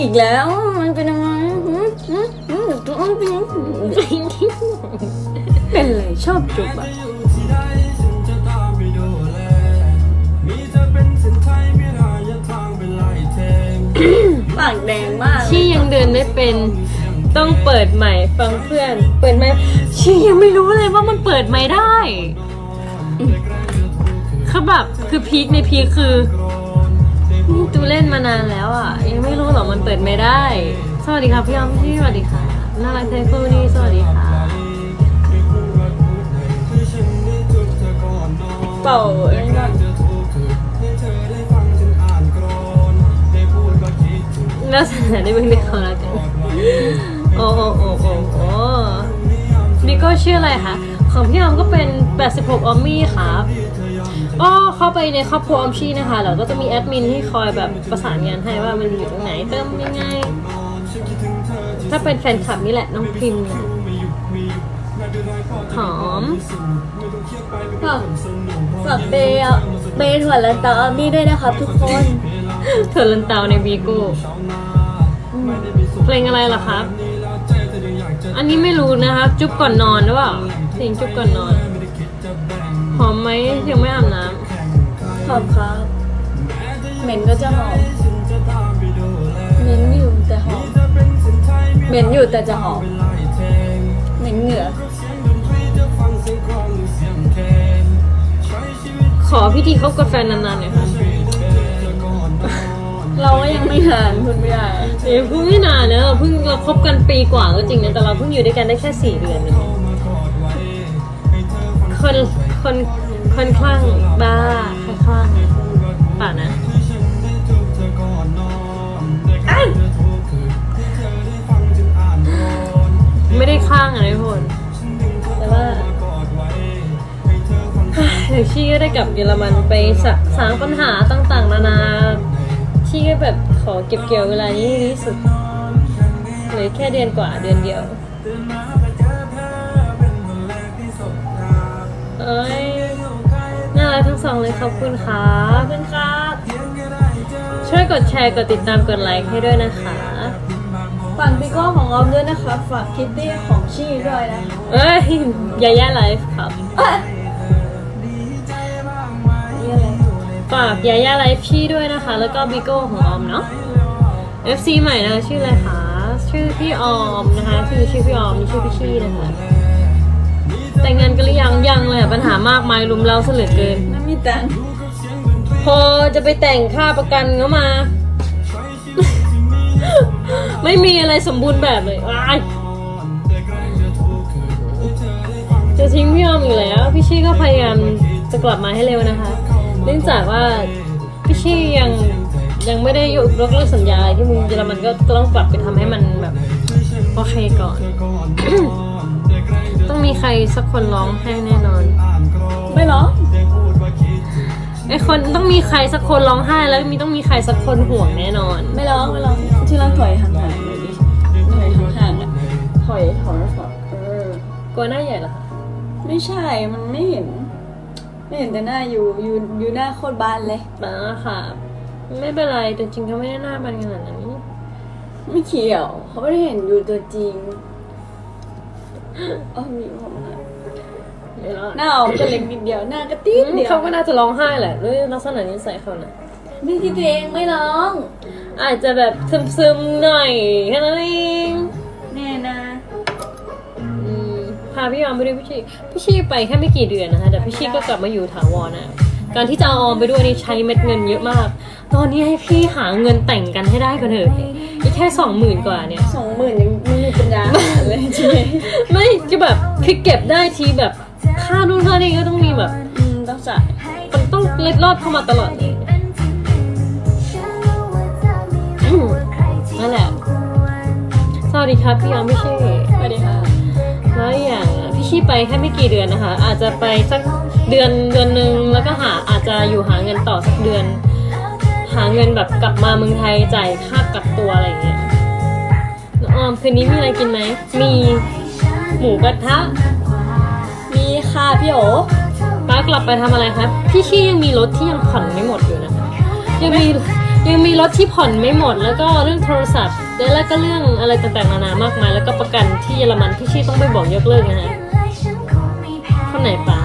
อีกแล้ว มันเป็นยังไงหืมหืมหืมตัวมันเป็นยังไงเป็นเลยชอบจุบอะปากแดงมากชี่ยังเดินได้เป็นต้องเปิดใหม่ฟังเพื่อน เปิดไหมชี่ยังไม่รู้เลยว่ามันเปิดไม่ได้คือแบบคือพีคในพีคคือ นี่ตูเล่นมานานแล้วอะ ยังไม่รู้หรอกมันเปิดไม่ได้ สวัสดีค่ะพี่ยอมพี่สวัสดีค่ะน่ารักใจคู่นี่สวัสดีค่ะ เป่าไอ้นั่นแล้วสถานะได้เพิ่งได้เขาแล้วกันโอ้โอ้โอ้โอ้โอ้นี่ก็ชื่ออะไรคะของพี่ออมก็เป็น 86 ออมมี่ครับ ก็เข้าไปในครอบครัวออมชีนะคะแล้วก็จะมีแอดมินที่คอยแบบประสานงานให้ว่ามันอยู่ตรงไหนเติมยังไงถ้าเป็นแฟนคลับนี่แหละน้องพิมพ์หอมฝากฝากเบย์เบย์ถั่วลันเตาอามี่ด้วยนะครับทุกคนเธอลันเตาในวีโก้เพลงอะไรล่ะครับ อันนี้ไม่รู้นะคะ จุ๊บก่อนนอนหรือเปล่าเพลงจุ๊บก่อนนอน ไหมยังไม่อาบน้หอมครับ เหม็นก็จะหอม เหม็นอยู่แต่หอม เหม็นอยู่แต่จะหอม เหม็นเหงื่อำขอพิธีคบกับแฟนนานๆหน่อยค่ะเราก็ยังไม่นานคุณไม่ได้ เอ้ยเพิ่งไม่นานเนอะเพิ่งเราคบกันปีกว่าก็จริงนะแต่เราเพิ่งอยู่ด้วยกันได้แค่สี่เดือนเอง คนคนคนคลั่งบ้าคนคลั่งป่านะไม่ได้คลั่งอะทุกคนแต่ว่าเดี๋ยวชี่ก็ได้กลับเยอรมันไปสสางปัญหาต่างๆ นานาชี่ก็แบบขอเก็บเกี่ยวเวลานี้ให้ดีที่สุดเหลือแค่เดือนกว่าเดือนเดียว เอ้ยน่ารักทั้งสองเลยขอบคุณค่ะขอบคุณครับ ช่วยกดแชร์ กดติดตามกดไลค์ให้ด้วยนะคะฝากพี่ก้องของออมด้วยนะคะฝากคิตตี้ของชี่ด้วยนะเอ้ยยาย่าไลฟ์ครับอะนี่อะไรฝากยาย่าไลฟ์พี่ด้วยนะคะ แล้วก็บิโก้ของออมเนาะ FC ใหม่นะคะชื่ออะไรคะชื่อพี่ออมนะคะชื่อชื่อพี่ออมนี่ชื่อพี่ชี่นะคะ แต่งงานกันหรือยังยังเลยอะปัญหามากมายรุมเราซะเหลือเกิน ไม่มีตังค์พอจะไปแต่งค่าประกันก็มา ไม่มีอะไรสมบูรณ์แบบเลยอ้ายจะทิ้งพี่ออมอีกแล้ว พี่ชี่ก็พยายามจะกลับมาให้เร็วนะคะ เนื่องจากว่าพี่ชี่ยังยังไม่ได้ยกเลิกสัญญาที่เมึงเยอรมันก็ต้องกลับไปทำให้มันแบบโอเคก่อนต้อง มีใครสักคนร้องให้แน่นอน ไม่หรอไอคนต้องมีใครสักคนร้องไห้แล้วมีต้องมีใครสักคนห่วงแน่นอน ไม่ร้องไม่ร้องที่รักถอยห่างๆหน่อยดิถอยห่างๆอะถอยถอยถอยเออกลัวหน้าใหญ่เหรอคะไม่ใช่มันไม่เห็น ไม่เห็นแต่หน้าอยู่อยู่อยู่หน้าโคตรบานเลยบ้าค่ะ ไม่เป็นไรแต่จริงเขาไม่ได้หน้าบันขนาดนั้นไม่เกี่ยว เขาไม่ได้เห็นอยู่ตัวจริง อ๋อมีผมนะไม่รอดหน้าออกจะเล็กนิดเดียวหน้าก็ตีดเดียวเขาก็น่าจะร้องไห้แหละด้วยลักษณะนิสัยเขานะไม่คิดตัวเองไม่ร้อง อาจจะแบบซึมๆหน่อยแค่นั้นเองแน่นะอืมพาพี่ออมไปด้วยพี่ชีพี่ชีไปแค่ไม่กี่เดือนนะคะแต่พี่ชีก็กลับมาอยู่ถาวรนะ การที่จะเอาออมไปด้วยนี่ใช้เม็ดเงินเยอะมาก ตอนนี้ให้พี่หาเงินแต่งกันให้ได้ก่อนเถอะอีกแค่สองหมื่นกว่าเนี่ย สองหมื่นยังไม่มีปัญญาเลยใช่ไหมไม่จะแบบคือเก็บได้ทีแบบค่านู่นค่านี่ก็ต้องมีแบบอืมต้องจ่ายมันต้องเล็ดลอดเข้ามาตลอดเลยนั่นแหละสวัสดีครับพี่ยอมพี่ชี่สวัสดีค่ะแล้วอย่างพี่ชี่ไปแค่ไม่กี่เดือนนะคะ อาจจะไปสัก เดือนเดือนหนึ่งแล้วก็หาอาจจะอยู่หาเงินต่อสักเดือน หาเงินแบบกลับมาเมืองไทยจ่ายค่ากักตัวอะไรอย่างเงี้ยน้องออมคืนนี้มีอะไรกินไหมมีหมูกระทะมีค่ะพี่โอป้ากลับไปทำอะไรครับ พี่ชี่ยังมีรถที่ยังผ่อนไม่หมดอยู่นะยังมียังมีรถที่ผ่อนไม่หมด แล้วก็เรื่องโทรศัพท์แล้วก็เรื่องอะไรต่างๆนานามากมาย แล้วก็ประกันที่เยอรมันพี่ชี่ต้องไปบอกยกเลิกนะฮะคนไหนป๋า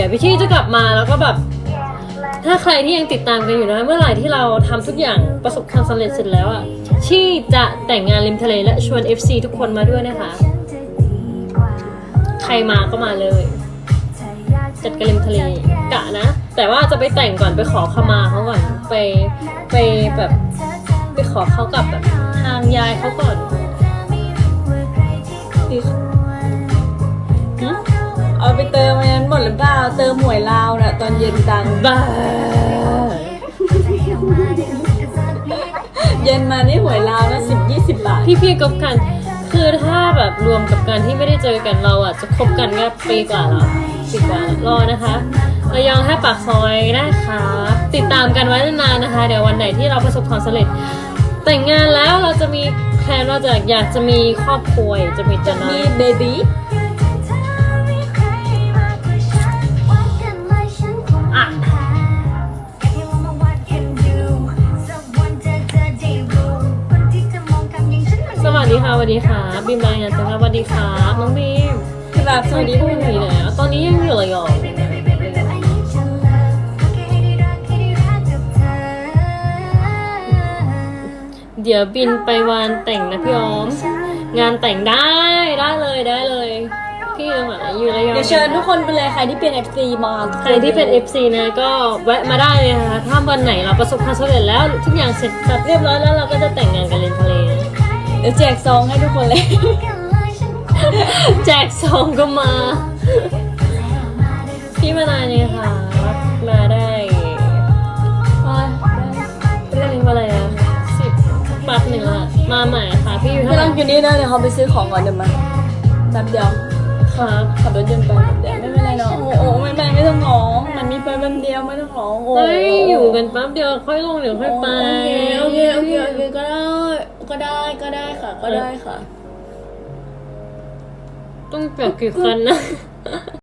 ดี๋ยวพี่ชี่จะกลับมาแล้วก็แบบ ถ้าใครที่ยังติดตามกันอยู่นะเมื่อไหร่ที่เราทำทุกอย่างประสบความสำเร็จเสร็จแล้วอะชี่จะแต่งงานริมทะเลและชวน FC ทุกคนมาด้วยนะคะ ใครมาก็มาเลย จัดกันริมทะเลกะนะ แต่ว่าจะไปแต่งก่อนไปขอขมาเขาก่อนไปไปแบบไปขอเขากับแบบทางยายเขาก่อนหึเอา ไปเติมอันนั้นหมดหรือเปล่าเติมหวยลาวน่ะตอนเย็นตังค์บ้าเย็นมานี่หวยลาวนะสิบยี่สิบบาท พี่พี่ๆกบกัน คือถ้าแบบรวมกับการที่ไม่ได้เจอกันเราอะจะคบกันแค่ปีกว่าแล้วปีกว่าแล้วรอนะคะระยองให้ปากซอยได้ค่ะติดตามกันไว้นานๆนะคะ เดี๋ยววันไหนที่เราประสบความสำเร็จ แต่งงานแล้วเราจะมีแพลนว่าจะอยากจะมีครอบครัวอยากจะมีจะน้อมียเบบี้ ค่ะสวัสดีค่ะบิมบางงานจังสวัสดีค่ะน้องบีมครับสวัสดีพทุรุ่กงคนนี้แล้วตอนนี้ยังอยู่ระยองเดี๋ยวบินไปวานแต่งนะพี่ออม งานแต่งได้ได้เลยได้เลยพี่จังหวัดไหนอยู่ระยองเดี๋ยวเชิญทุกคนไปเลยใครที่เป็น FC มาใครที่เป็น FC นะก็แวะมาได้เลยนะคะถ้าวันไหนเราประสบความสำเร็จแล้วทุกอย่างเสร็จสับเรียบร้อยแล้วเราก็จะแต่งงานกันเลนทะเลนะ เดี๋ยวแจกซองให้ทุกคนเลย แจกซองก็มา พี่มานานเนี่ยค่ะ มาได้เรื่องนี้มาอะไรอะสิบปักหนึ่งละมาใหม่ค่ะ พี่อยู่ไม่เท่าไหต้ร่องอยู่นี่นะเดี๋ยวเขาไปซื้อของก่อนเดี๋ยวมาแป๊บเดียวครับขับรถยนต์ไปแป๊บเดียวไม่เป็นไรเนาะโอ้โห มันมีไปแป๊บเดียวไม่ต้องร้องโอ้เฮ้ยอยู่กันแป๊บเดียวค่อยลงเดี๋ยวค่อยไป โอเคโอเคโอเคก็ได้ก็ได้ก็ได้ค่ะ ก็ได้ค่ะ ต้องเปลี่ยนกี่คันนะ